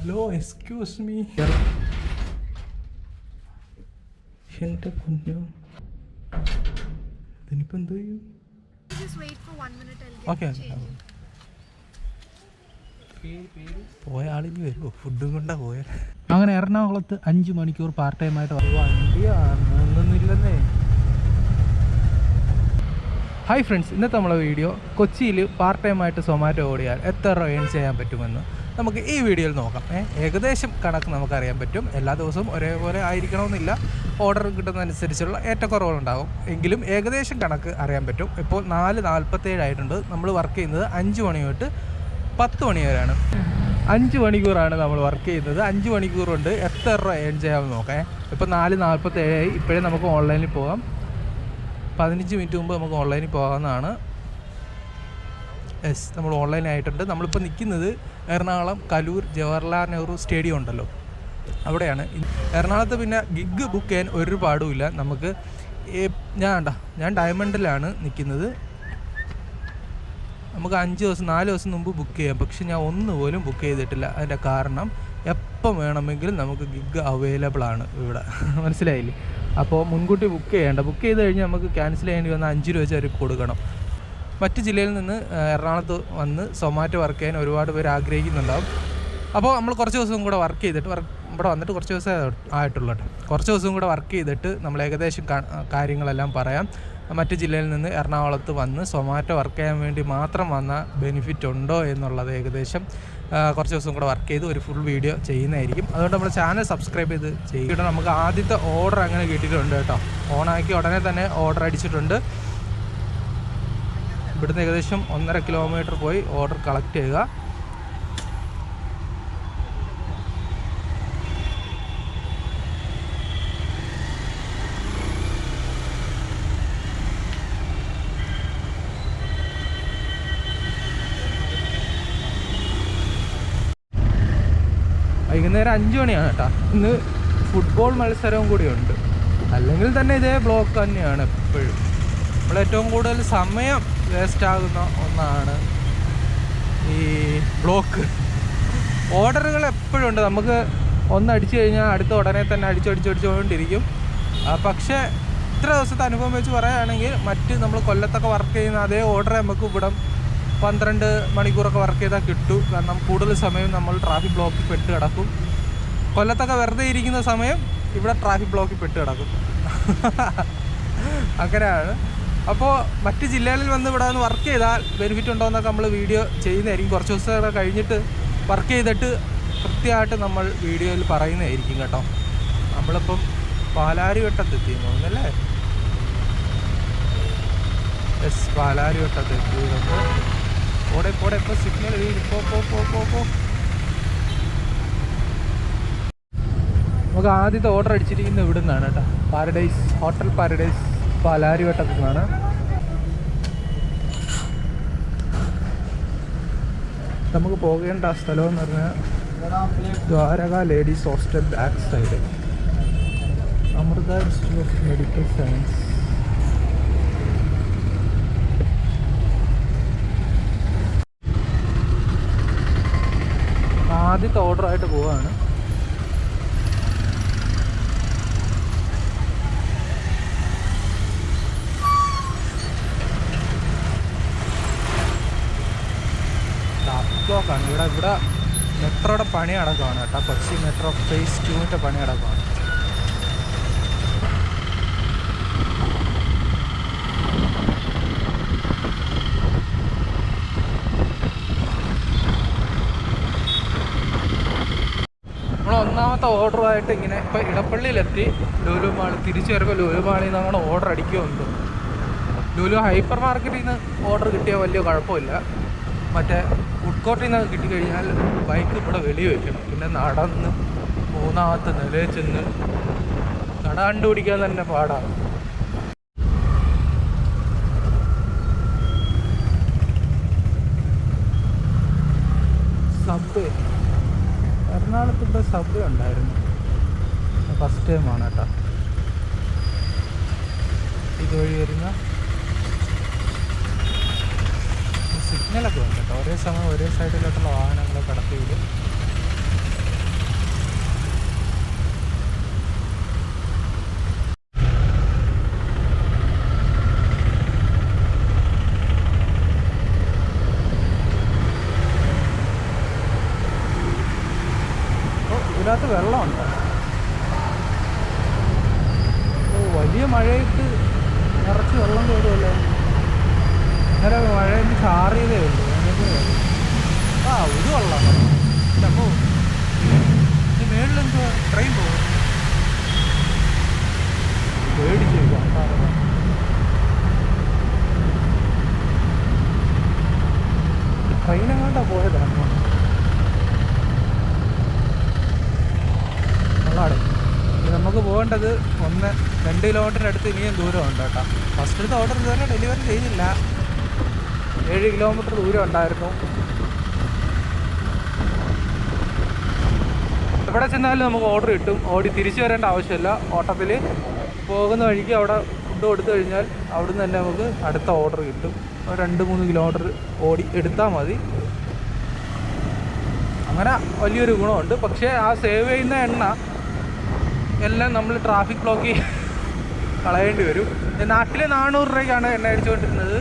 Hello excuse me എന്റെ കുഞ്ഞു ഇതിനിപ്പോൾ എന്ത് ചെയ്യും? Just wait for one minute. I'll get okay. പോയ ആളിനി വരുമോ ഫുഡും കൊണ്ടാ പോയ. അങ്ങനെ എറണാകുളത്ത് അഞ്ച് മണിക്കൂർ പാർട്ട് ടൈം ആയിട്ട് വണ്ടിയൊന്നുമില്ലെന്നേ ഹായ് ഫ്രണ്ട്സ് ഇന്നത്തെ നമ്മളെ വീഡിയോ കൊച്ചിയിൽ പാർട്ട് ടൈം ആയിട്ട് സൊമാറ്റോ ഓടിയാൽ എത്ര രൂപ ഏൺ ചെയ്യാൻ പറ്റുമെന്ന്. നമുക്ക് ഈ വീഡിയോയിൽ നോക്കാം. ഏകദേശം കണക്ക് നമുക്കറിയാൻ പറ്റും. എല്ലാ ദിവസവും ഒരേപോലെ ആയിരിക്കണമെന്നില്ല. ഓർഡർ കിട്ടുന്നതനുസരിച്ചുള്ള ഏറ്റക്കുറവുകളുണ്ടാകും എങ്കിലും ഏകദേശം കണക്ക് അറിയാൻ പറ്റും. ഇപ്പോൾ നാല് നാൽപ്പത്തേഴായിട്ടുണ്ട് നമ്മൾ വർക്ക് ചെയ്യുന്നത് അഞ്ച് മണി തൊട്ട് പത്ത് മണി വരെയാണ്. അഞ്ച് മണിക്കൂറാണ് നമ്മൾ വർക്ക് ചെയ്യുന്നത്. അഞ്ച് മണിക്കൂർ കൊണ്ട് എത്ര രൂപ ഏൺ ചെയ്യാമെന്ന് നോക്കാം. ഇപ്പോൾ നാല് നാൽപ്പത്തേഴായി ഇപ്പോഴേ നമുക്ക് ഓൺലൈനിൽ പോകാം. പതിനഞ്ച് മിനിറ്റ് മുമ്പ് നമുക്ക് ഓൺലൈനിൽ പോകാവുന്നതാണ്. യെസ് നമ്മൾ ഓൺലൈൻ ആയിട്ടുണ്ട്. നമ്മളിപ്പോൾ നിൽക്കുന്നത് എറണാകുളം കലൂർ ജവഹർലാൽ നെഹ്റു സ്റ്റേഡിയം ഉണ്ടല്ലോ. അവിടെയാണ്. എറണാകുളത്ത് പിന്നെ ഗിഗ് ബുക്ക് ചെയ്യാൻ ഒരു പാടുമില്ല നമുക്ക് ഞാൻ ഉണ്ടാ ഞാൻ ഡയമണ്ടിലാണ് നിൽക്കുന്നത് നമുക്ക് അഞ്ച് ദിവസം നാല് ദിവസം മുമ്പ് ബുക്ക് ചെയ്യാം. പക്ഷെ ഞാൻ ഒന്ന് പോലും ബുക്ക് ചെയ്തിട്ടില്ല. അതിന്റെ കാരണം എപ്പം വേണമെങ്കിലും നമുക്ക് ഗിഗ് അവൈലബിൾ ആണ് ഇവിടെ. മനസ്സിലായില്ലേ? അപ്പോൾ മുൻകൂട്ടി ബുക്ക് ചെയ്യേണ്ട. ബുക്ക് ചെയ്ത് കഴിഞ്ഞാൽ നമുക്ക് ക്യാൻസൽ ചെയ്യേണ്ടി വന്ന അഞ്ച് രൂപ വെച്ച് അവർക്ക് കൊടുക്കണം. മറ്റ് ജില്ലയിൽ നിന്ന് എറണാകുളത്ത് വന്ന് സൊമാറ്റോ വർക്ക് ചെയ്യാൻ ഒരുപാട് പേര് ആഗ്രഹിക്കുന്നുണ്ടാവും. അപ്പോൾ നമ്മൾ കുറച്ച് ദിവസം കൂടെ വർക്ക് ചെയ്തിട്ട് വർക്ക് ഇവിടെ വന്നിട്ട് കുറച്ച് ദിവസമേ ആയിട്ടുള്ളൂ കേട്ടോ. കുറച്ച് ദിവസം കൂടെ വർക്ക് ചെയ്തിട്ട് നമ്മൾ ഏകദേശം കാര്യങ്ങളെല്ലാം പറയാം. മറ്റ് ജില്ലയിൽ നിന്ന് എറണാകുളത്ത് വന്ന് സൊമാറ്റോ വർക്ക് ചെയ്യാൻ വേണ്ടി മാത്രം വന്ന ബെനിഫിറ്റ് ഉണ്ടോ എന്നുള്ളത് ഏകദേശം കുറച്ച് ദിവസം കൂടെ വർക്ക് ചെയ്ത് ഒരു ഫുൾ വീഡിയോ ചെയ്യുന്നതായിരിക്കും. അതുകൊണ്ട് നമ്മുടെ ചാനൽ സബ്സ്ക്രൈബ് ചെയ്ത് ചെയ്യുക. നമുക്ക് ആദ്യത്തെ ഓർഡർ അങ്ങനെ കിട്ടിയിട്ടുണ്ട് കേട്ടോ. ഓണാക്കി ഉടനെ തന്നെ ഓർഡർ അടിച്ചിട്ടുണ്ട്. ഇവിടുന്ന് ഏകദേശം ഒന്നര കിലോമീറ്റർ പോയി ഓർഡർ കളക്ട് ചെയ്യുക. വൈകുന്നേരം അഞ്ച് മണിയാണ് കേട്ടോ. ഇന്ന് ഫുട്ബോൾ മത്സരവും കൂടിയുണ്ട്. അല്ലെങ്കിൽ തന്നെ ഇതേ ബ്ലോക്ക് തന്നെയാണ് എപ്പോഴും. നമ്മൾ ഏറ്റവും കൂടുതൽ സമയം വേസ്റ്റ് ആകുന്ന ഒന്നാണ് ഈ ബ്ലോക്ക്. ഓർഡറുകൾ എപ്പോഴും ഉണ്ട്. നമുക്ക് ഒന്ന് അടിച്ചു കഴിഞ്ഞാൽ അടുത്ത ഉടനെ തന്നെ അടിച്ചടിച്ചടിച്ചുകൊണ്ടിരിക്കും പക്ഷേ ഇത്ര ദിവസത്തെ അനുഭവം വെച്ച് പറയുകയാണെങ്കിൽ മറ്റ് നമ്മൾ കൊല്ലത്തൊക്കെ വർക്ക് ചെയ്യുന്ന അതേ ഓർഡർ നമുക്ക് ഇവിടെ പന്ത്രണ്ട് മണിക്കൂറൊക്കെ വർക്ക് ചെയ്താൽ കിട്ടും. കാരണം കൂടുതൽ സമയം നമ്മൾ ട്രാഫിക് ബ്ലോക്കിൽ പെട്ട് കിടക്കും. കൊല്ലത്തൊക്കെ വെറുതെ ഇരിക്കുന്ന സമയം ഇവിടെ ട്രാഫിക് ബ്ലോക്കിൽ പെട്ട് കിടക്കും. അങ്ങനെയാണ്. അപ്പോൾ മറ്റ് ജില്ലകളിൽ വന്ന് ഇവിടെ വന്ന് വർക്ക് ചെയ്താൽ ബെനിഫിറ്റ് ഉണ്ടോ എന്നൊക്കെ നമ്മൾ വീഡിയോ ചെയ്യുന്നതായിരിക്കും. കുറച്ച് ദിവസം കഴിഞ്ഞിട്ട് വർക്ക് ചെയ്തിട്ട് കൃത്യമായിട്ട് നമ്മൾ വീഡിയോയിൽ പറയുന്നതായിരിക്കും കേട്ടോ. നമ്മളിപ്പം പാലാരിവട്ടത്തെത്തി തോന്നുന്നല്ലേ എസ് പാലാരിവട്ടത്തെത്തി നമ്മൾ പോടെ പോടെ ഇപ്പോൾ സിഗ്നൽ പോ പോ പോ പോ പോ. നമുക്ക് ആദ്യത്തെ ഓർഡർ അടിച്ചിരിക്കുന്നത് ഇവിടുന്നാണ് കേട്ടോ. പാരഡൈസ് ഹോട്ടൽ പാരഡൈസ് പാലാരിവട്ടത്തു നിന്നാണ്. നമുക്ക് പോകേണ്ട സ്ഥലം എന്ന് പറഞ്ഞാൽ Dwaraka ladies hostel back side. Amrita institute of medical science. ആദ്യത്തെ ഓർഡർ ആയിട്ട് പോവാണ് ട്രാഫിക് ബ്ലോക്കാണ് ഇവിടെ ഇവിടെ മെട്രോയുടെ പണി അടക്കമാണ് കേട്ടോ. കൊച്ചി മെട്രോ ഫേസ് ടുവിന്റെ പണി നമ്മൾ ഒന്നാമത്തെ ഓർഡറുമായിട്ട് ഇങ്ങനെ ഇപ്പോൾ ഇടപ്പള്ളിയിലെത്തി. ലുലു തിരിച്ചു വരുമ്പോൾ ലുലു മാളിൽ നിന്ന് അങ്ങനെ ഓർഡർ അടിക്കുമെന്ന് ലുലു ഹൈപ്പർ മാർക്കറ്റിൽ നിന്ന് ഓർഡർ കിട്ടിയാൽ വലിയ കുഴപ്പമില്ല. മറ്റേ ഫുഡ് കോർട്ടിൽ നിന്ന് കിട്ടിക്കഴിഞ്ഞാൽ ബൈക്ക് ഇവിടെ വെളി വയ്ക്കണം പിന്നെ നടന്ന് മൂന്നാമത്തെ നിലയിൽ ചെന്ന് നട കണ്ടുപിടിക്കാൻ തന്നെ പാടാണ് സബ്വേ എറണാകുളത്ത് ഇവിടെ സബ്വേ ഉണ്ടായിരുന്നു ഫസ്റ്റ് ടൈമാണ് കേട്ടോ. ഇതുവഴി വരുന്ന സിഗ്നലൊക്കെ ഉണ്ട് കേട്ടോ. ഒരേ സമയം ഒരേ സൈഡിലോട്ടുള്ള വാഹനങ്ങൾ കടത്തി വിടും ഇതിനകത്ത് വെള്ളമുണ്ട് ഓ വലിയ മഴയത്ത് നിറച്ച് വെള്ളം കയറുമല്ലോ ഇന്നലെ മഴയിൽ ചാറിയതേ ഉള്ളൂ അങ്ങനത്തെ കാര്യം. ആ ഇത് കൊള്ളാം അപ്പോ ഇത് മേളിലെന്തോ ട്രെയിൻ പോകും പേടിച്ചു ട്രെയിൻ എങ്ങോട്ടാ പോയതാണ് നമുക്ക് പോകേണ്ടത് ഒന്ന് രണ്ട് കിലോമീറ്ററിന് അടുത്ത് ഇനിയും ദൂരമുണ്ട് കേട്ടോ. ഫസ്റ്റത്തെ ഓർഡർ ഇതുവരെ ഡെലിവറി ചെയ്തില്ല. ഏഴ് കിലോമീറ്റർ ദൂരം ഉണ്ടായിരുന്നു. എവിടെ ചെന്നാലും നമുക്ക് ഓർഡർ കിട്ടും. ഓടി തിരിച്ചു വരേണ്ട ആവശ്യമില്ല. ഓട്ടത്തിൽ പോകുന്ന വഴിക്ക് അവിടെ ഫുഡ് കൊടുത്തു കഴിഞ്ഞാൽ അവിടുന്ന് തന്നെ നമുക്ക് അടുത്ത ഓർഡർ കിട്ടും. രണ്ട് മൂന്ന് കിലോമീറ്റർ ഓടി എടുത്താൽ മതി. അങ്ങനെ വലിയൊരു ഗുണമുണ്ട്. പക്ഷേ ആ സേവ് ചെയ്യുന്ന എണ്ണ എല്ലാം നമ്മൾ ട്രാഫിക് ബ്ലോക്കിൽ കളയേണ്ടി വരും. നാട്ടിൽ നാനൂറ് രൂപയ്ക്കാണ് എണ്ണ അടിച്ചുകൊണ്ടിരുന്നത്.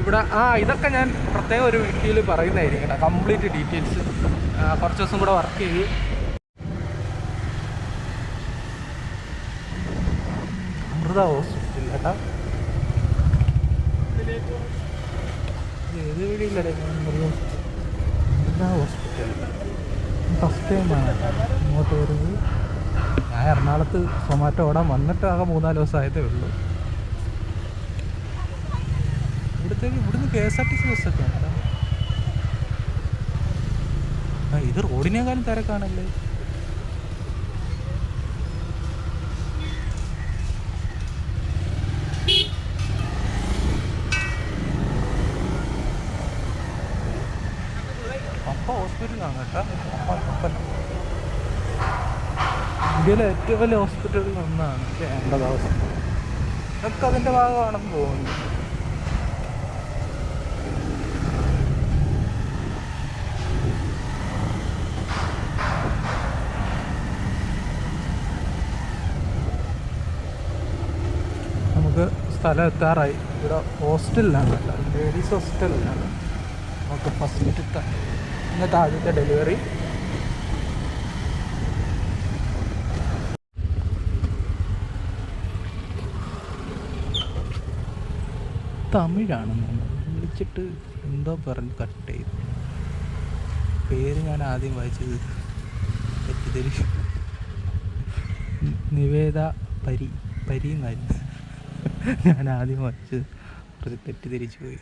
ഇവിടെ ആ ഇതൊക്കെ ഞാൻ പ്രത്യേക ഒരു വീട്ടിൽ പറയുന്നതായിരിക്കും കേട്ടോ. കംപ്ലീറ്റ് ഡീറ്റെയിൽസ് കുറച്ച് ദിവസം കൂടെ വർക്ക് ചെയ്ത്. അമൃത ഹോസ്പിറ്റൽ കേട്ടാ. ഞാൻ എറണാകുളത്ത് സൊമാറ്റോ ഓടാൻ വന്നിട്ട് ആകെ മൂന്നാൽ ദിവസം ആയതേ ഉള്ളൂ. ഇവിടുത്തേക്ക് ഇവിടുന്ന് K S R T C ബസ്സൊക്കെ ഉണ്ട്? ഇത് റോഡിനേക്കാളും തിരക്കാണല്ലേ? ഇന്ത്യയിലെ ഏറ്റവും വലിയ ഹോസ്പിറ്റലിൽ ഒന്നാണ് വേണ്ടത് അവസ്ഥ ഇതൊക്കെ അതിന്റെ ഭാഗമാണെന്ന് തോന്നുന്നു. സ്ഥലം എത്താറായി. ഇവിടെ ഹോസ്റ്റലിലാണ്. ലേഡീസ് ഹോസ്റ്റലിലാണ്. നമുക്ക് ഫസ്റ്റ് ഇന്നത്തെ ആദ്യത്തെ ഡെലിവറി തമിഴാണെന്ന്. വിളിച്ചിട്ട് എന്തോ പറഞ്ഞ് കട്ട് ചെയ്തു. പേര് ഞാൻ ആദ്യം വായിച്ചത് തെറ്റിദ്ധരിച്ചു നിവേദ പരി പരി എന്നായിരുന്നു. ഞാൻ ആദ്യം വായിച്ചത് കുറച്ച് തെറ്റിദ്ധരിച്ചു പോയി.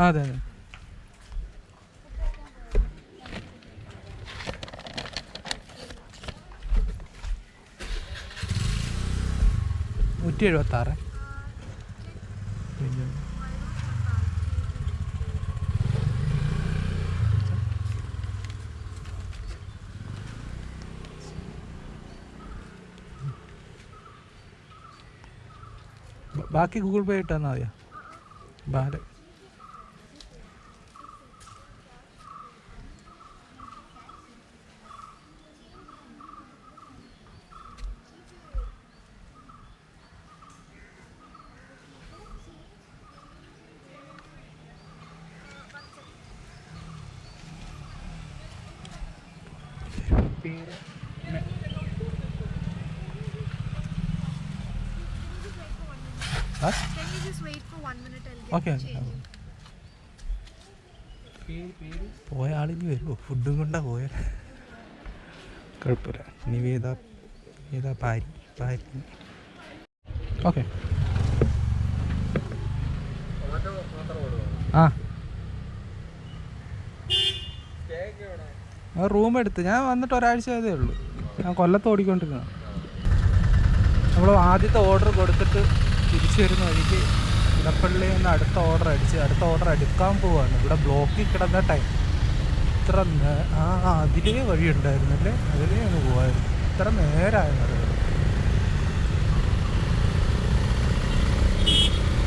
അതെ അതെ. നൂറ്റി എഴുപത്തി ആറ് ബാക്കി ഗൂഗിൾ പേ ഇട്ടാൽ മതിയോ? ഓക്കെ. പോയ ആളിനി വരുമോ ഫുഡും കൊണ്ടാ പോയ. കുഴപ്പമില്ല. നിവേദ നിവേദ പാരി പാരി. ഓക്കെ. ആ. ആ റൂം എടുത്ത്. ഞാൻ വന്നിട്ട് ഒരാഴ്ച ആയതേ ഉള്ളൂ. ഞാൻ കൊല്ലത്ത് ഓടിക്കൊണ്ടിരുന്ന നമ്മൾ ആദ്യത്തെ ഓർഡർ കൊടുത്തിട്ട് തിരിച്ചു വരുന്ന വഴിക്ക് ഇടപ്പള്ളിയിൽ നിന്ന് അടുത്ത ഓർഡർ അടിച്ച് അടുത്ത ഓർഡർ എടുക്കാൻ പോവാണ്. ഇവിടെ ബ്ലോക്കിൽ കിടന്ന ടൈം ഇത്ര ആ അതിലേ വഴി ഉണ്ടായിരുന്നല്ലേ? അതിലേ അങ്ങ് പോവായിരുന്നു. ഇത്ര നേരമായിരുന്നു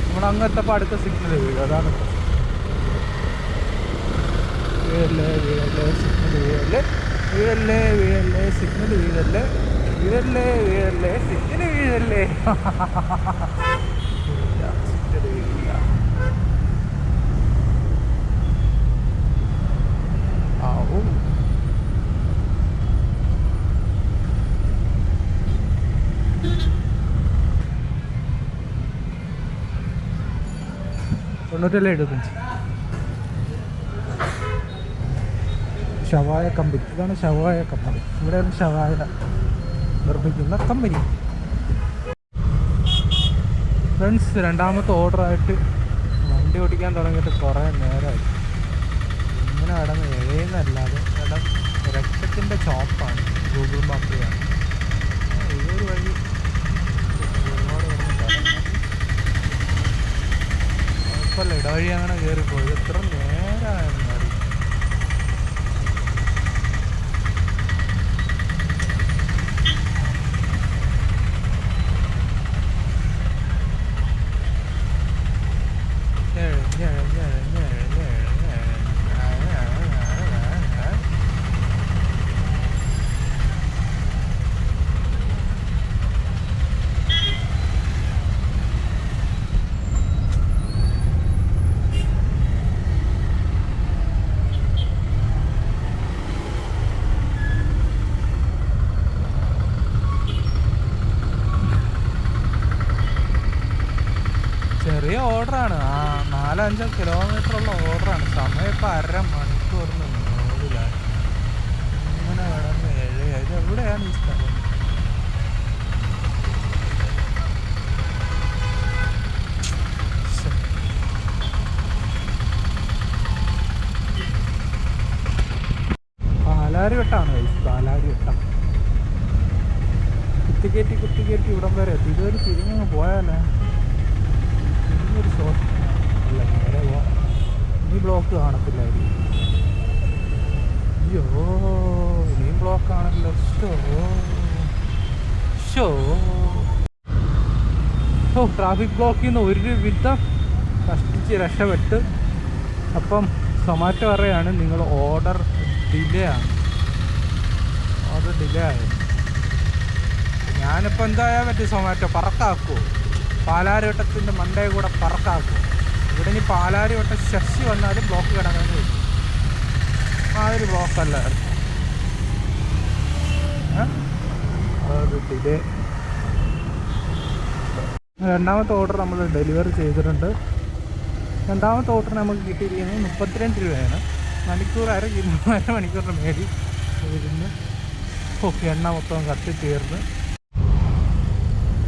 നമ്മളങ്ങത്തപ്പോൾ നമ്മൾ അടുത്ത സിഗ്നൽ വീഴും. അതാണ് സിഗ്നൽ വീഴല്ലേ സിഗ്നൽ വീഴല്ലേ വീഴല്ലേ സിഗ്നൽ വീഴില്ല ആവൂ തൊണ്ണൂറ്റല്ലേ എടുക്കും ഷവായ കമ്പനി ഇതാണ് ഷവായ കമ്പനി ഇവിടെയാണ് ഷവായ നിർമ്മിക്കുന്ന കമ്പനി. ഫ്രണ്ട്സ് രണ്ടാമത്തെ ഓർഡറായിട്ട് വണ്ടി ഓടിക്കാൻ തുടങ്ങിയിട്ട് കുറേ നേരമായി. ഇങ്ങനെ കിടന്ന് എഴയുന്നല്ലാതെ ഇടം രക്തത്തിന്റെ ചോപ്പാണ് ഗൂഗിൾ മാപ്പിലാണ് ഇതൊരു വഴി ഒരുപാട് കിടന്ന് കറങ്ങി. കുഴപ്പമില്ല ഇടവഴി അങ്ങനെ കയറിപ്പോയി എത്ര നേരമായിരുന്നു അറിയാം ചെറിയ ഓർഡറാണ് ആ നാലഞ്ചോ കിലോമീറ്റർ ഉള്ള ഓർഡറാണ് സമയം ഇപ്പം അര മണിക്കൂറിന് മുകളിലാണ് ഇങ്ങനെ കിടന്ന് എഴുതുക ഇത് എവിടെയാണ് ഈ സ്ഥലം ശ്ശെ. പാലാരി വെട്ടാണ് പാലാരി വെട്ടം കുത്തിക്കയറ്റി കുത്തിക്കയറ്റി ഇവിടം വരെ ഇതൊരു തിരിഞ്ഞങ്ങ് പോയാലേ ഇനിയൊരു ഷോർട്ട് അല്ല നേരെ പോവാം ഇനി ബ്ലോക്ക് കാണത്തില്ലായിരിക്കും. അയ്യോ ഇനിയും ബ്ലോക്ക് ആണല്ലോ. ഷോ ഷോ ഓ ട്രാഫിക് ബ്ലോക്കിൽ നിന്ന് ഒരു വിധം കഷ്ടിച്ച് രക്ഷപ്പെട്ട്. അപ്പം സൊമാറ്റോ പറയാണ് നിങ്ങൾ ഓർഡർ ഡിലേ ആണ്. ഓർഡർ ഡിലേ ആയി ഞാനിപ്പോൾ എന്തായാൽ പറ്റും സൊമാറ്റോ പറക്കാക്കൂ. പാലാരിവട്ടത്തിന്റെ മണ്ടേ കൂടെ പറക്കാക്കൂ. ഇവിടെ ഇനി പാലാരിവട്ടം ശശി വന്നാലും ബ്ലോക്ക് കിടക്കാൻ കഴിയും ആ ഒരു ബ്ലോക്കല്ല ഒരു ഡിലേ രണ്ടാമത്തെ ഓർഡർ നമ്മൾ ഡെലിവറി ചെയ്തിട്ടുണ്ട്. രണ്ടാമത്തെ ഓർഡർ നമുക്ക് കിട്ടിയിരിക്കുന്നത് മുപ്പത്തിരണ്ട് രൂപയാണ്. മണിക്കൂർ അര കിലോ അര മണിക്കൂറിന് മേടി ഓക്കെ എണ്ണ മൊത്തം കത്തി തീർന്ന്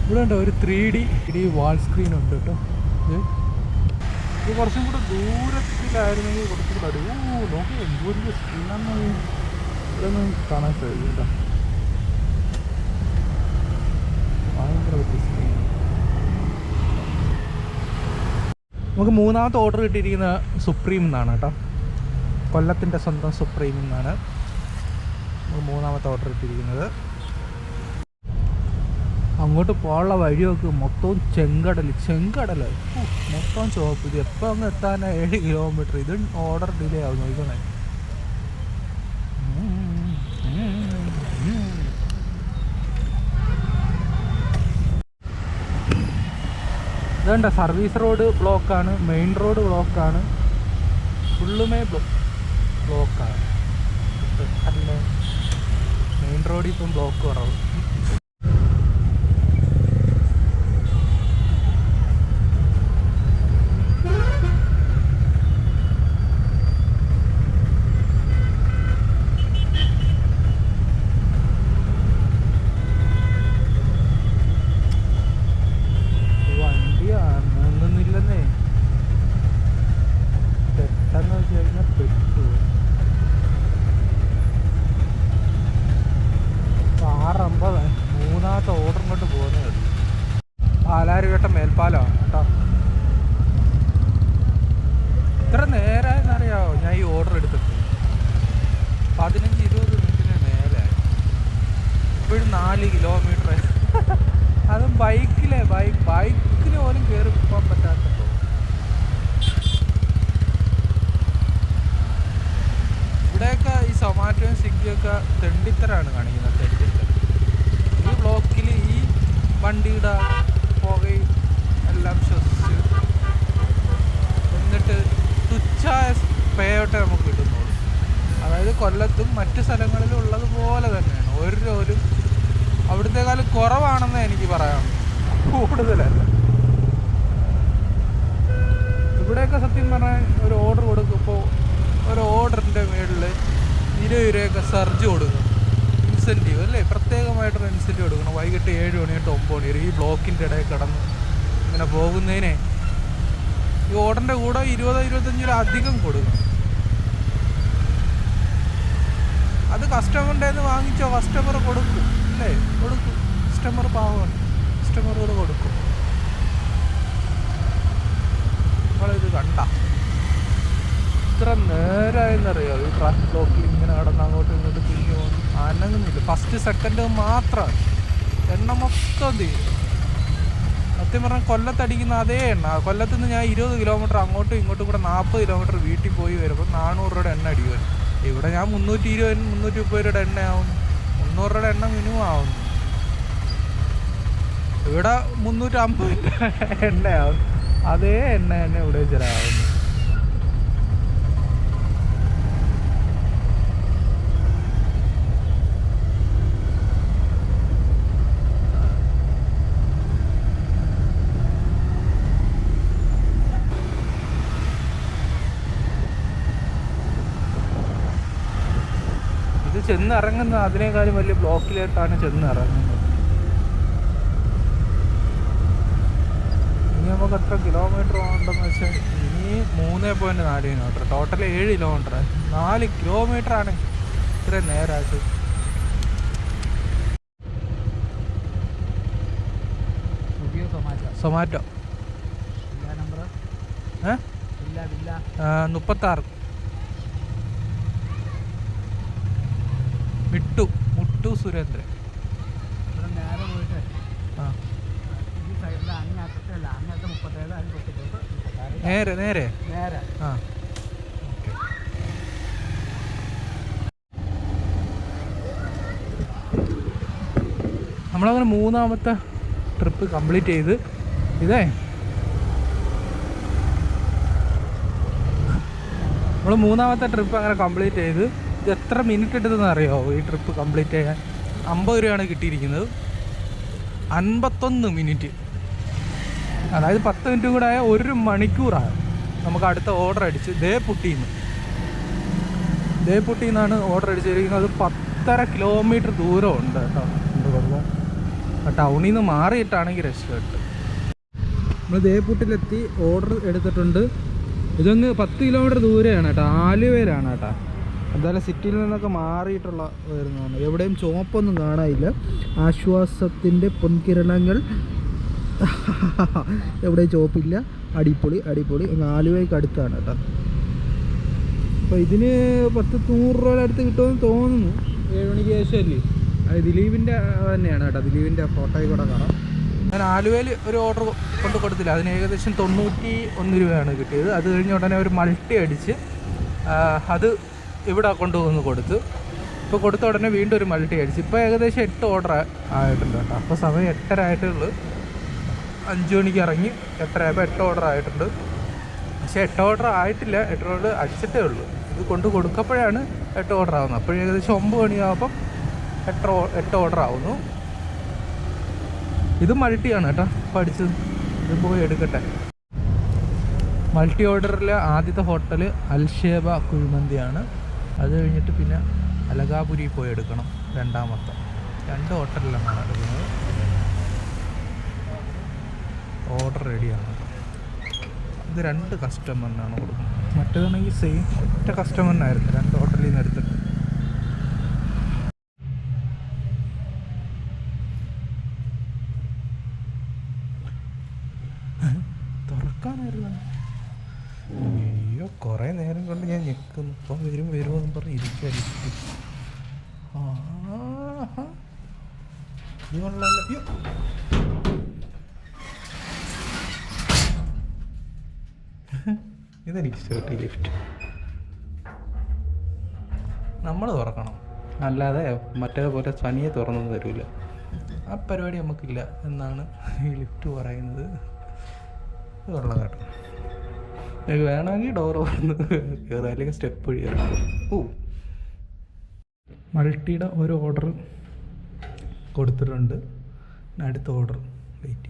ഇവിടെ ഉണ്ട് ഒരു three D D wall screen ഉണ്ട് കേട്ടോ. ഇത് കുറച്ചും കൂടെ ദൂരത്തിലായിരുന്നെങ്കിൽ കുറച്ചും കൂടെ അടി ഓ നോക്കി എന്തോ വലിയ സ്ക്രീനാണെന്ന് കാണാൻ കഴിയും നമുക്ക് മൂന്നാമത്തെ ഓർഡർ കിട്ടിയിരിക്കുന്നത് സുപ്രീം എന്നാണ് കേട്ടോ. കൊല്ലത്തിന്റെ സ്വന്തം സുപ്രീം എന്നാണ് നമുക്ക് മൂന്നാമത്തെ ഓർഡർ ഇട്ടിരിക്കുന്നത്. അങ്ങോട്ട് പോകാനുള്ള വഴിയൊക്കെ മൊത്തവും ചെങ്കടൽ ചെങ്കടൽ മൊത്തം ചുവപ്പ്. ഇത് എപ്പോൾ അങ്ങ് എത്താനാ ഏഴ് കിലോമീറ്റർ ഇത് ഓർഡർ ഡിലേ ആവും നോക്കണേ ഇതുണ്ട്? സർവീസ് റോഡ് ബ്ലോക്കാണ് മെയിൻ റോഡ് ബ്ലോക്കാണ് ഫുള്ളുമേ ബ്ലോ ബ്ലോക്കാണ് മെയിൻ റോഡിൽ ഇപ്പം ബ്ലോക്ക് കുറവ് വണ്ടി അനങ്ങുന്നില്ലെന്നേ പെട്ടെന്ന് വെച്ച് കഴിഞ്ഞാൽ പെട്ടു ആറമ്പത് മൂന്നാമത്തെ ഓർഡർ കൊണ്ട് പോകുന്നത് പാലാരിവട്ടം മേൽപ്പാലമാണ് കേട്ടോ ഇത്ര നേരമായെന്നറിയാവോ ഞാൻ ഈ ഓർഡർ എടുത്തിട്ട് പതിനഞ്ച് ഇരുപത് മിനിറ്റിന് നേരമായി ഇപ്പോഴും നാല് കിലോമീറ്റർ അതും ബൈക്കിലെ ബൈക്ക് ബൈക്കിൽ പോലും കയറി പോകാൻ പറ്റാത്തപ്പോൾ ഇവിടെയൊക്കെ ഈ സൊമാറ്റോയും സ്വിഗ്ഗിയൊക്കെ തെണ്ടിത്തരാണ് കാണിക്കുന്നത് തെണ്ടിത്തരം ഈ ബ്ലോക്കിൽ ഈ വണ്ടിയുടെ പുകയും എല്ലാം ശ്വസിച്ച് എന്നിട്ട് തുച്ഛായ പേയോട്ടെ നമുക്ക് കിട്ടുന്നുള്ളൂ. അതായത് കൊല്ലത്തും മറ്റു സ്ഥലങ്ങളിലും ഉള്ളതുപോലെ തന്നെയാണ്. ഒരു ഒരു അവിടുത്തെക്കാളും കുറവാണെന്ന് എനിക്ക് പറയാം കൂടുതലല്ല. ഇവിടെയൊക്കെ സത്യം പറഞ്ഞാൽ ഒരു ഓർഡർ കൊടുക്കുമ്പോൾ ഒരു ഓർഡറിന്റെ മേളിൽ ഇരുപത് രൂപയൊക്കെ സർജ് കൊടുക്കും. ഇൻസെന്റീവ് അല്ലേ? പ്രത്യേകമായിട്ടൊരു ഇൻസെന്റീവ് എടുക്കണം. വൈകിട്ട് ഏഴ് മണി തൊട്ട് ഒമ്പത് മണി വരെ ഈ ബ്ലോക്കിന്റെ ഇടയിൽ കിടന്ന് ഇങ്ങനെ പോകുന്നതിനെ ഈ ഓടന്റെ കൂടെ ഇരുപതോ ഇരുപത്തഞ്ച് രൂപ അധികം കൊടുക്കണം. അത് കസ്റ്റമറിന്റെ നിന്ന് വാങ്ങിച്ചോ കസ്റ്റമർ കൊടുക്കും അല്ലേ? കൊടുക്കും. കസ്റ്റമർ പാവമാണ്. കസ്റ്റമറുകൾ കൊടുക്കും. നമ്മളിത് കണ്ട. ഇത്ര നേരമായെന്നറിയോ ഈ ട്രാക്ക് ബ്ലോക്കിൽ ഇങ്ങനെ കടന്ന് അങ്ങോട്ടും ഇങ്ങോട്ടും തിരിഞ്ഞു പോകുന്നു അനങ്ങുന്നില്ല. ഫസ്റ്റ് സെക്കൻഡ് മാത്രമാണ് എണ്ണ മൊത്തം തീരും. സത്യം പറഞ്ഞാൽ കൊല്ലത്തടിക്കുന്ന അതേ എണ്ണ. കൊല്ലത്ത് നിന്ന് ഞാൻ ഇരുപത് കിലോമീറ്റർ അങ്ങോട്ടും ഇങ്ങോട്ടും കൂടെ നാൽപ്പത് കിലോമീറ്റർ വീട്ടിൽ പോയി വരുമ്പോൾ നാനൂറ് രൂപയുടെ എണ്ണ അടിക്കും ഇവിടെ ഞാൻ മുന്നൂറ്റി ഇരുപത് മുന്നൂറ്റി മുപ്പത് രൂപയുടെ എണ്ണയാവും മുന്നൂറ് രൂപയുടെ എണ്ണ മിനിമം ആവുന്നു. ഇവിടെ മുന്നൂറ്റി അമ്പത് എണ്ണയാവും അതേ എണ്ണ തന്നെ ഇവിടെ ചിലവാകുന്നു ഇത് ചെന്ന് ഇറങ്ങുന്ന അതിനേക്കാളും വലിയ ബ്ലോക്കിലേക്കാണ് ചെന്ന് ഇറങ്ങുന്നത് ഇനി നമുക്ക് എത്ര കിലോമീറ്റർ ഉണ്ടെന്ന് വെച്ചാൽ ഇനി മൂന്ന് പോയിന്റ് നാല് കിലോമീറ്റർ ടോട്ടൽ ഏഴ് കിലോമീറ്റർ നാല് കിലോമീറ്റർ ആണ് നേരമായിട്ട് സൊമാറ്റോ. നമ്പർ ഏ? മുപ്പത്താറ് മിട്ടു മുട്ടു സുരേന്ദ്രൻ ഇവിടെ നേരെ പോയിട്ട് ആ ഈ സൈഡിൽ അങ്ങേ അറ്റത്തല്ല അങ്ങേ അറ്റം മുപ്പത്തേഴ് മുട്ടു സുരേന്ദ്രൻ. നേരെ നേരെ ആ. നമ്മളങ്ങനെ മൂന്നാമത്തെ ട്രിപ്പ് കംപ്ലീറ്റ് ചെയ്ത് ഇതേ. നമ്മൾ മൂന്നാമത്തെ ട്രിപ്പ് അങ്ങനെ കംപ്ലീറ്റ് ചെയ്ത് ഇത് എത്ര മിനിറ്റ് എടുത്തെന്ന് അറിയാമോ ഈ ട്രിപ്പ് കംപ്ലീറ്റ് ചെയ്യാൻ? അമ്പത് രൂപയാണ് കിട്ടിയിരിക്കുന്നത്. അൻപത്തൊന്ന് മിനിറ്റ് അതായത് പത്ത് മിനിറ്റും കൂടെ ആയ ഒരു മണിക്കൂറാണ് നമുക്ക് അടുത്ത ഓർഡർ അടിച്ച് ദേ പുട്ടിന്ന്. ദേ പുട്ടിന്നാണ് ഓർഡർ അടിച്ചിരിക്കുന്നത്. അത് പത്തര കിലോമീറ്റർ ദൂരമുണ്ട് കേട്ടോ. എന്ത് ടൗണിൽ നിന്ന് മാറിയിട്ടാണെങ്കിൽ രക്ഷപ്പെട്ട് നമ്മൾ ദേപ്പുട്ടിലെത്തി ഓർഡർ എടുത്തിട്ടുണ്ട്. ഇതങ്ങ് പത്ത് കിലോമീറ്റർ ദൂരെയാണ് കേട്ടോ. ആലുവയിലാണ് കേട്ടോ. എന്തായാലും സിറ്റിയിൽ നിന്നൊക്കെ മാറിയിട്ടുള്ള വരുന്നതാണ്. എവിടെയും ചുവപ്പൊന്നും കാണാനില്ല. ആശ്വാസത്തിന്റെ പൊൻകിരണങ്ങൾ. എവിടെയും ചുവപ്പില്ല അടിപൊളി അടിപൊളി. ആലുവയ്ക്ക് അടുത്താണ് കേട്ടോ. അപ്പോൾ ഇതിന് പത്ത് നൂറ് രൂപയുടെ അടുത്ത് കിട്ടുമെന്ന് തോന്നുന്നു. ഏഴ് മണിക്ക് ശേഷമല്ലേ? അത് ദിലീപിന്റെ തന്നെയാണ് കേട്ടോ. ദിലീപിന്റെ ഫോട്ടോയിൽ കൂടെ കാണാം. ഞാൻ ആലുവയിൽ ഒരു ഓർഡർ കൊണ്ട് കൊടുത്തില്ല. അതിന് ഏകദേശം തൊണ്ണൂറ്റി ഒന്ന് രൂപയാണ് കിട്ടിയത്. അത് കഴിഞ്ഞ ഉടനെ ഒരു മൾട്ടി അടിച്ച് അത് ഇവിടെ കൊണ്ടുവന്ന് കൊടുത്തു. ഇപ്പോൾ കൊടുത്ത ഉടനെ വീണ്ടും ഒരു മൾട്ടി അടിച്ചു. ഇപ്പോൾ ഏകദേശം എട്ട് ഓർഡർ ആയിട്ടുണ്ട് കേട്ടോ. അപ്പോൾ സമയം എട്ടര ആയിട്ടുള്ളൂ. അഞ്ച് മണിക്ക് ഇറങ്ങി. എട്ടര ആയപ്പോൾ എട്ട് ഓർഡർ ആയിട്ടുണ്ട്. പക്ഷേ എട്ട് ഓർഡർ ആയിട്ടില്ല. എട്ട് ഓർഡർ അടിച്ചിട്ടേ ഉള്ളൂ. ഇത് കൊണ്ട് കൊടുക്കപ്പോഴാണ് എട്ട് ഓർഡർ ആവുന്നത്. അപ്പോൾ ഏകദേശം ഒമ്പത് മണിയാകുമ്പം എട്ട് എട്ട് ഓർഡർ ആവുന്നു. ഇത് മൾട്ടിയാണ് കേട്ടോ. പഠിച്ചത് ഇത് പോയി എടുക്കട്ടെ. മൾട്ടി ഓർഡറിലെ ആദ്യത്തെ ഹോട്ടൽ അൽഷേബ കുഴിമന്തിയാണ്. അത് കഴിഞ്ഞിട്ട് പിന്നെ അലകാപുരി പോയി എടുക്കണം രണ്ടാമത്തെ. രണ്ട് ഹോട്ടലിലാണ് എടുക്കുന്നത്. ഓർഡർ റെഡിയാണ് ഇത് രണ്ട് കസ്റ്റമറിനാണ് കൊടുക്കുന്നത്. മറ്റേതാണെങ്കിൽ സെയിം ഒറ്റ കസ്റ്റമറിനായിരുന്നു രണ്ട് ഹോട്ടലിൽ നിന്ന് എടുത്തിട്ട്. തുറക്കാനായിരുന്നു. അയ്യോ കുറേ നേരം കൊണ്ട് ഞാൻ ഞെക്കുന്നു. ഇപ്പം വരും പറഞ്ഞ് ഇരിക്കുമായിരിക്കും. ഇത് കൊള്ളാലോ. അയ്യോ. ഇതെനിക്ക് ഇഷ്ടപ്പെട്ടു ലിഫ്റ്റ് നമ്മൾ തുറക്കണം അല്ലാതെ മറ്റേപോലെ സനിയെ തുറന്നു തരില്ല ആ പരിപാടി നമുക്കില്ല എന്നാണ് ഈ ലിഫ്റ്റ് പറയുന്നത് കൊള്ളാം കേട്ടോ നിങ്ങൾക്ക് വേണമെങ്കിൽ ഡോർ തുറന്ന് കയറുക അല്ലെങ്കിൽ സ്റ്റെപ്പ് വഴി കയറാം ഓ. മൾട്ടിയുടെ ഒരു ഓർഡർ കൊടുത്തിട്ടുണ്ട്. അടുത്ത ഓർഡർ വെയിറ്റ്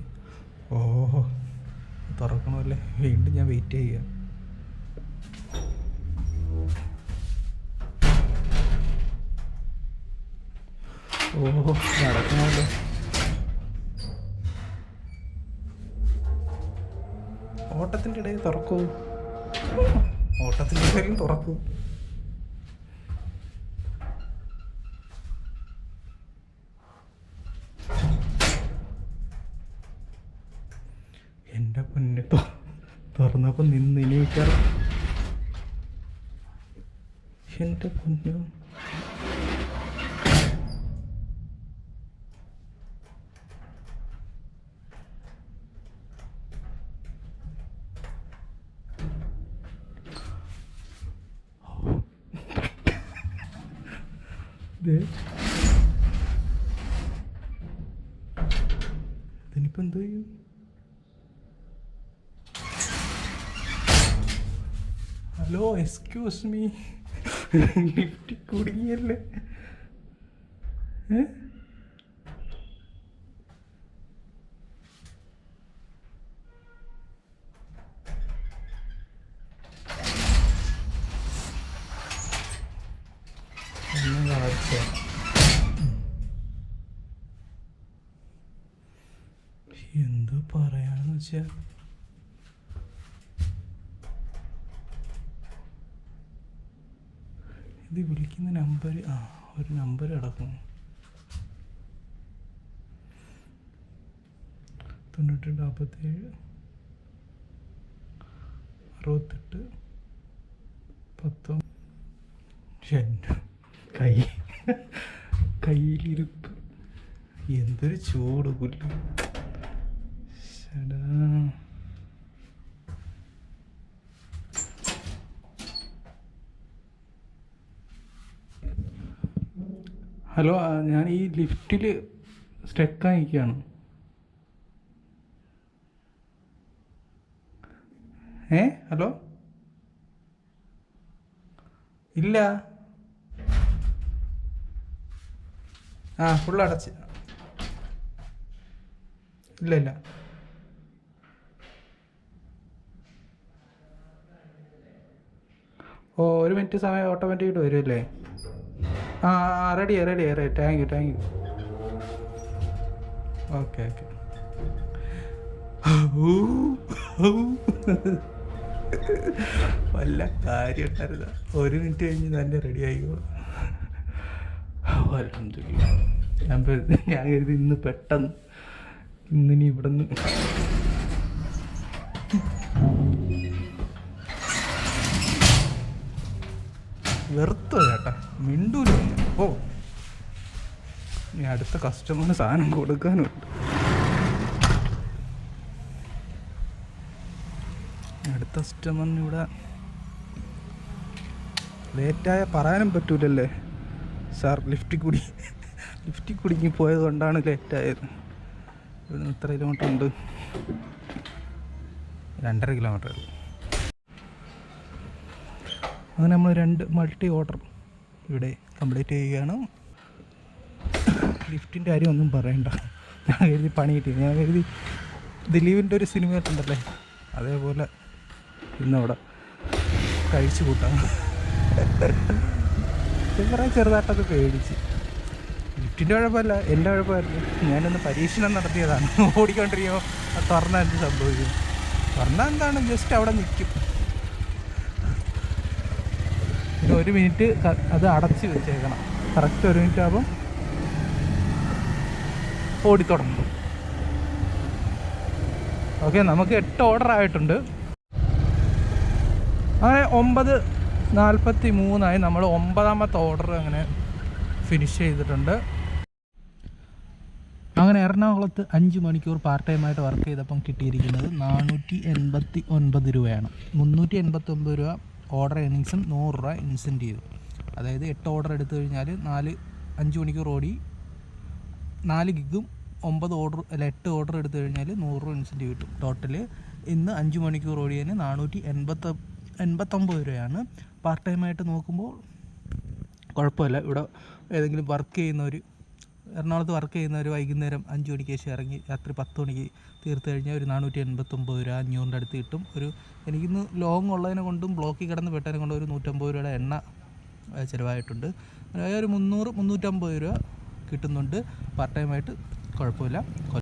ഓഹോ. തുറക്കണമല്ലേ? വീണ്ടും ഞാൻ വെയിറ്റ് ചെയ്യുക. ഓഹോ നടക്കണമല്ലോ. ഓട്ടത്തിന്റെ ഇടയിൽ തുറക്കൂ. ഓട്ടത്തിന്റെ ഇടയിൽ തുറക്കൂ എന്റെ പൊന്നെ തൊ- തുറന്നപ്പോൾ നിന്ന് ഇനി മിക്കാറ് എന്റെ പൊന്നു ദേ. ഇതിനിപ്പോ എന്തോ ചെയ്യും ഹലോ എക്സ്ക്യൂസ് മീ ലിഫ്റ്റ് കുടുങ്ങിയല്ലേ എന്ത് പറയാന്ന് വെച്ചാ ഇത് വിളിക്കുന്ന നമ്പർ ആ ഒരു നമ്പർ കിടക്കും തൊണ്ണൂറ്റി നാൽപ്പത്തേഴ് അറുപത്തെട്ട് എന്റെ കൈ കയ്യിലിരുപ്പ്. എന്തൊരു ചൂട് പുല്ല്. ഹലോ ഞാൻ ഈ ലിഫ്റ്റിൽ സ്റ്റക്കായിരിക്കുകയാണ് ഏ? ഹലോ ഇല്ല. ആ ഫുൾ അടച്ച്. ഇല്ല ഇല്ല. ഓ ഒരു മിനിറ്റ് സമയം ഓട്ടോമാറ്റിക്കായിട്ട് വരുമല്ലേ ആ ready ready ready thank you thank you okay okay വല്ല കാര്യം ഒരു മിനിറ്റ് കഴിഞ്ഞ് തന്നെ റെഡി ആയിക്കോ. ഞാൻ ഞാൻ കരുതി ഇന്ന് പെട്ടെന്ന് ഇന്നിനി ഇവിടെ നിന്ന് വെറുത്തോ ചേട്ടാ മിണ്ടൂല. ഓ ഇനി അടുത്ത കസ്റ്റമറിന് സാധനം കൊടുക്കാനുണ്ട്. അടുത്ത കസ്റ്റമറിന് ഇവിടെ ലേറ്റായ പറയാനും പറ്റൂലല്ലേ. സാർ ലിഫ്റ്റിൽ കൂടി. ലിഫ്റ്റിൽ കുടുങ്ങി പോയത് കൊണ്ടാണ് ലേറ്റായത് ഇവിടെ നിന്ന് എത്ര കിലോമീറ്റർ ഉണ്ട്. രണ്ടര കിലോമീറ്റർ അങ്ങനെ നമ്മൾ രണ്ട് മൾട്ടി ഓർഡർ ഇവിടെ കംപ്ലീറ്റ് ചെയ്യുകയാണ്. ലിഫ്റ്റിന്റെ കാര്യം ഒന്നും പറയണ്ട. ഞാൻ കരുതി പണി കിട്ടി ഞാൻ കരുതി ദിലീപിന്റെ ഒരു സിനിമ ഉണ്ടല്ലേ അതേപോലെ ഇന്നവിടെ കഴിച്ചു കൂട്ടാണ്. കുറേ ചെറുതായിട്ടൊക്കെ പേടിച്ച്. ലിഫ്റ്റിന്റെ കുഴപ്പമല്ല. എന്റെ കുഴപ്പമായിരുന്നു. ഞാനൊന്ന് പരീക്ഷണം നടത്തിയതാണ്. ഓടിക്കൊണ്ടിരിക്കുമ്പോൾ തുറന്നാൽ എന്ത് സംഭവിക്കും. തുറന്നാൽ എന്താണ്? ജസ്റ്റ് അവിടെ നിൽക്കും പിന്നെ ഒരു മിനിറ്റ് അത് അടച്ച് വെച്ചേക്കണം. കറക്റ്റ് ഒരു മിനിറ്റ് ആകുമ്പം ഓടിത്തുടങ്ങും ഓക്കെ നമുക്ക് എട്ട് ഓർഡർ ആയിട്ടുണ്ട്. അങ്ങനെ ഒമ്പത് നാൽപ്പത്തി മൂന്നായി നമ്മൾ ഒമ്പതാമത്തെ ഓർഡർ അങ്ങനെ ഫിനിഷ് ചെയ്തിട്ടുണ്ട്. അങ്ങനെ എറണാകുളത്ത് അഞ്ച് മണിക്കൂർ പാർട്ട് ടൈമായിട്ട് വർക്ക് ചെയ്തപ്പം കിട്ടിയിരിക്കുന്നത് നാനൂറ്റി എൺപത്തി ഒൻപത് രൂപയാണ്. മുന്നൂറ്റി എൺപത്തി ഒമ്പത് രൂപ ഓർഡർ ഏണിങ്സും നൂറ് രൂപ ഇൻസെന്റീവ് അതായത് എട്ട് ഓർഡർ എടുത്തു കഴിഞ്ഞാൽ നാല് അഞ്ച് മണിക്കൂർ ഓടി നാല് ഗിഗും ഒമ്പത് ഓർഡർ അല്ല എട്ട് ഓർഡർ എടുത്തു കഴിഞ്ഞാൽ നൂറ് രൂപ ഇൻസെന്റീവ് കിട്ടും. ടോട്ടൽ ഇന്ന് അഞ്ച് മണിക്കൂർ ഓടിയതിന് നാനൂറ്റി എൺപത്തി എൺപത്തൊമ്പത് രൂപയാണ്. പാർട്ട് ടൈമായിട്ട് നോക്കുമ്പോൾ കുഴപ്പമില്ല. ഇവിടെ ഏതെങ്കിലും വർക്ക് ചെയ്യുന്നവർ എറണാകുളത്ത് വർക്ക് ചെയ്യുന്നവർ വൈകുന്നേരം അഞ്ച് മണിക്ക് ശേഷം ഇറങ്ങി രാത്രി പത്ത് മണിക്ക് തീർത്ത് കഴിഞ്ഞാൽ ഒരു നാനൂറ്റി എൺപത്തൊമ്പത് രൂപ അഞ്ഞൂറിന്റെ അടുത്ത് കിട്ടും. ഒരു എനിക്കിന്ന് ലോങ് ഉള്ളതിനെ കൊണ്ടും ബ്ലോക്കിൽ കിടന്ന് പെട്ടതിനെ കൊണ്ടും ഒരു നൂറ്റമ്പത് രൂപയുടെ എണ്ണ ചിലവായിട്ടുണ്ട്. ഒരു മുന്നൂറ് മുന്നൂറ്റമ്പത് രൂപ കിട്ടുന്നുണ്ട്. പാർട്ട് ടൈമായിട്ട് കുഴപ്പമില്ല.